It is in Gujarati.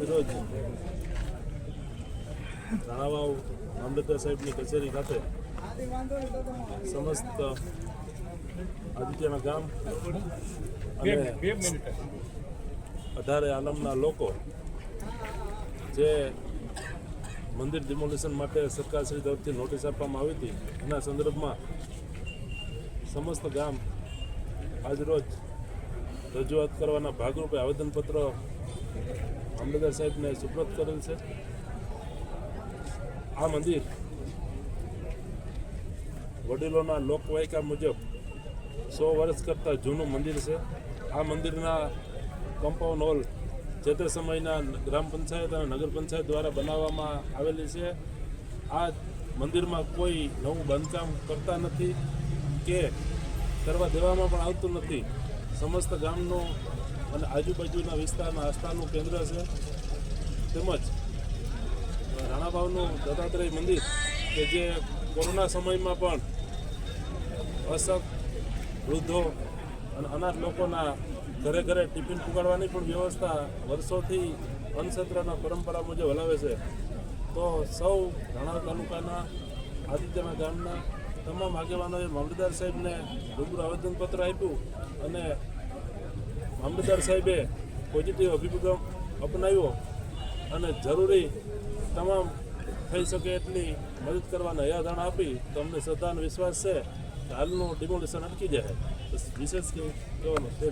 રોજ મામલતદાર સાહેબની કચેરી ખાતે સમસ્ત આદિત્યના ગામ અને અઢારે આલમના લોકો જે મંદિર ડિમોલિશન માટે સરકારશ્રી તરફથી નોટિસ આપવામાં આવી હતી, એના સંદર્ભમાં સમસ્ત ગામ આજરોજ રજૂઆત કરવાના ભાગરૂપે આવેદનપત્ર મામલતદાર સાહેબને સુપ્રત કરેલ છે. આ મંદિર વડીલોના લોકવાયકા મુજબ સો વર્ષ કરતાં જૂનું મંદિર છે. આ મંદિરના કમ્પાઉન્ડ હોલ જે તે સમયના ગ્રામ પંચાયત અને નગર પંચાયત દ્વારા બનાવવામાં આવેલી છે. આ મંદિરમાં કોઈ નવું બાંધકામ કરતા નથી કે કરવા દેવામાં પણ આવતું નથી. સમસ્ત ગામનું અને આજુબાજુના વિસ્તારના આસ્થાનું કેન્દ્ર છે. તેમજ રાણાભાવનું દત્તાત્રેય મંદિર, કે જે કોરોના સમયમાં પણ અશક વૃદ્ધો અને અનાથ લોકોના ઘરે ઘરે ટિફિન પુગાડવાની પણ વ્યવસ્થા વર્ષોથી અન્નસત્રના પરંપરા મુજબ હલાવે છે. તો સૌ રાણા તાલુકાના, આદિત્યના ગામના તમામ આગેવાનોએ મામલતદાર સાહેબને રૂબરૂ આવેદનપત્ર આપ્યું અને મામલતદાર સાહેબે પોઝિટિવ અભિગમ અપનાવ્યો અને જરૂરી તમામ થઈ શકે એટલી મદદ કરવાના યાદાણ આપી, તો અમને શ્રદ્ધાનો વિશ્વાસ છે કે હાલનું ડિમોલિશન અટકી જાય વિશેષ કહેવાનું છે.